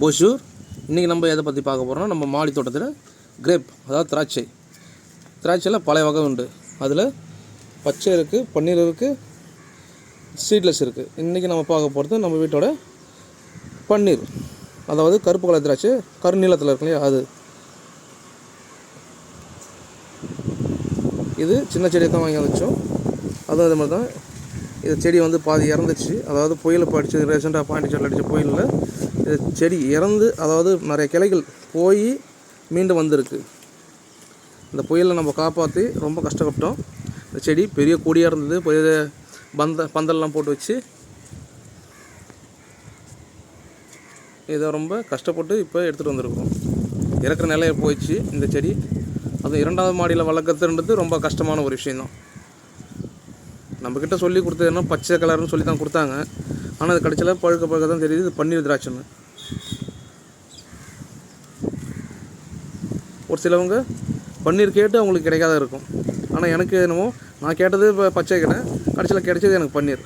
போஷூர் இன்றைக்கி நம்ம எதை பற்றி பார்க்க போகிறோம்னா நம்ம மாடி தோட்டத்தில் கிரேப் அதாவது திராட்சை. திராட்சையில் பல வகை உண்டு. அதில் பச்சை இருக்குது பன்னீர் இருக்குது சீட்லெஸ் இருக்குது இன்றைக்கி நம்ம பார்க்க போகிறது நம்ம வீட்டோட பன்னீர். அதாவது கருப்பு கலர் திராட்சை கருநீளத்தில் இருக்கு இல்லையா அது. இது சின்ன செடியை தான் வாங்கி வச்சோம். அதுவும் அதே மாதிரி தான் இது செடி வந்து பாதி இறந்துச்சு அதாவது புயல் இப்போ அடிச்சு ரீசெண்டாக பாண்டிச்சேரியில் அடித்த புயலில் இது செடி இறந்து அதாவது நிறைய கிளைகள் போய் மீண்டும் வந்திருக்கு. இந்த புயலை நம்ம காப்பாற்றி ரொம்ப கஷ்டப்பட்டோம். இந்த செடி பெரிய கொடியாக இருந்தது பெரிய பந்த பந்தல்லாம் போட்டு வச்சு. இதை ரொம்ப கஷ்டப்பட்டு இப்போ எடுத்துகிட்டு வந்திருக்கோம். இறக்குற நிலையை போயிடுச்சு இந்த செடி. அதுவும் இரண்டாவது மாடியில் வளர்க்குறதுன்றது ரொம்ப கஷ்டமான ஒரு விஷயந்தான் நம்மக்கிட்ட சொல்லி கொடுத்தது என்ன? பச்சை கலர்னு சொல்லி தான் கொடுத்தாங்க. ஆனால் அது கடைசியில் பழுக்க பழுக்க தான் தெரியுது. இது பன்னீர் திராட்சைன்னு. ஒரு சிலவங்க பன்னீர் கேட்டு அவங்களுக்கு கிடைக்காத இருக்கும். ஆனால் எனக்கு என்னமோ நான் கேட்டது இப்போ பச்சை கேட்டேன் கடைசியில் கிடைச்சது எனக்கு பன்னீர்.